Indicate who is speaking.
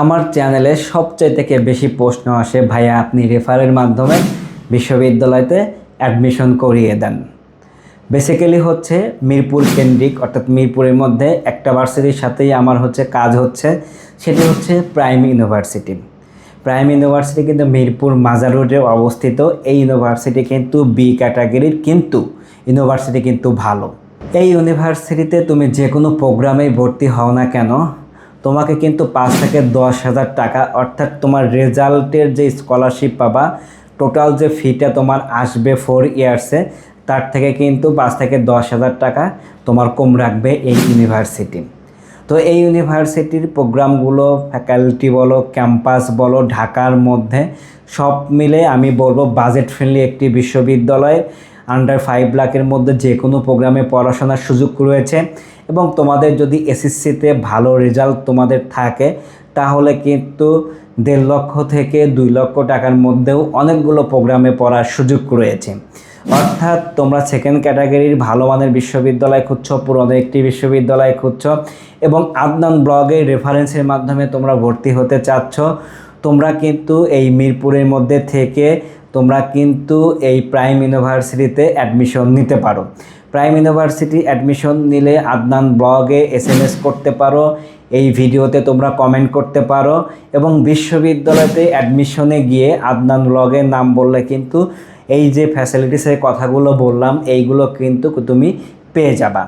Speaker 1: আমার চ্যানেলে সবচেয়ে থেকে বেশি প্রশ্ন আসে, ভাইয়া, আপনি রেফারের মাধ্যমে বিশ্ববিদ্যালয়তে অ্যাডমিশন করিয়ে দেন। বেসিক্যালি হচ্ছে মিরপুর কেন্দ্রিক, অর্থাৎ মিরপুরের মধ্যে একটা ভার্সিটির সাথেই আমার হচ্ছে কাজ হচ্ছে, সেটি হচ্ছে প্রাইম ইউনিভার্সিটি প্রাইম ইউনিভার্সিটি কিন্তু মিরপুর মাজার রোডে অবস্থিত, এই ইউনিভার্সিটি কিন্তু বি ক্যাটাগরির কিন্তু ইউনিভার্সিটি কিন্তু ভালো। এই ইউনিভার্সিটিতে তুমি যে কোনো প্রোগ্রামেই ভর্তি হও না কেন তোমাকে কিন্তু পাঁচ থেকে দশ হাজার টাকা, অর্থাৎ তোমার রেজাল্টের যে স্কলারশিপ পাবা টোটাল যে ফিটা তোমার আসবে ফোর ইয়ার্সে তার থেকে কিন্তু পাঁচ থেকে দশ হাজার টাকা তোমার কম রাখবে এই ইউনিভার্সিটি তো এই ইউনিভার্সিটির প্রোগ্রামগুলো ফ্যাকাল্টি বলো ক্যাম্পাস বলো, ঢাকার মধ্যে সব মিলে আমি বলব বাজেট ফ্রেন্ডলি একটি বিশ্ববিদ্যালয়। আন্ডার ফাইভ লাখের মধ্যে যে কোনো প্রোগ্রামে পড়াশোনার সুযোগ রয়েছে এবং তোমাদের যদি এসএসসিতে ভালো রেজাল্ট তোমাদের থাকে, তাহলে কিন্তু দেড় লক্ষ থেকে দুই লক্ষ টাকার মধ্যেও অনেকগুলো প্রোগ্রামে পড়ার সুযোগ রয়েছে। অর্থাৎ তোমরা সেকেন্ড ক্যাটাগরির ভালো মানের বিশ্ববিদ্যালয় খুঁজছ, পুরনো একটি বিশ্ববিদ্যালয় খুঁজছ এবং আদনান ব্লগের রেফারেন্সের মাধ্যমে তোমরা ভর্তি হতে চাচ্ছ। তোমরা কিন্তু এই মিরপুরের মধ্যে থেকে তোমরা কিন্তু এই প্রাইম ইউনিভার্সিটিতে অ্যাডমিশন নিতে পারো। প্রাইম ইউনিভার্সিটি অ্যাডমিশন নিলে আদনান ব্লগে এস এম এস করতে পারো, এই ভিডিওতে তোমরা কমেন্ট করতে পারো এবং বিশ্ববিদ্যালয়তে অ্যাডমিশনে গিয়ে আদনান ব্লগের নাম বললে কিন্তু এই যে ফ্যাসিলিটিসের কথাগুলো বললাম, এইগুলো কিন্তু তুমি পেয়ে যাবা।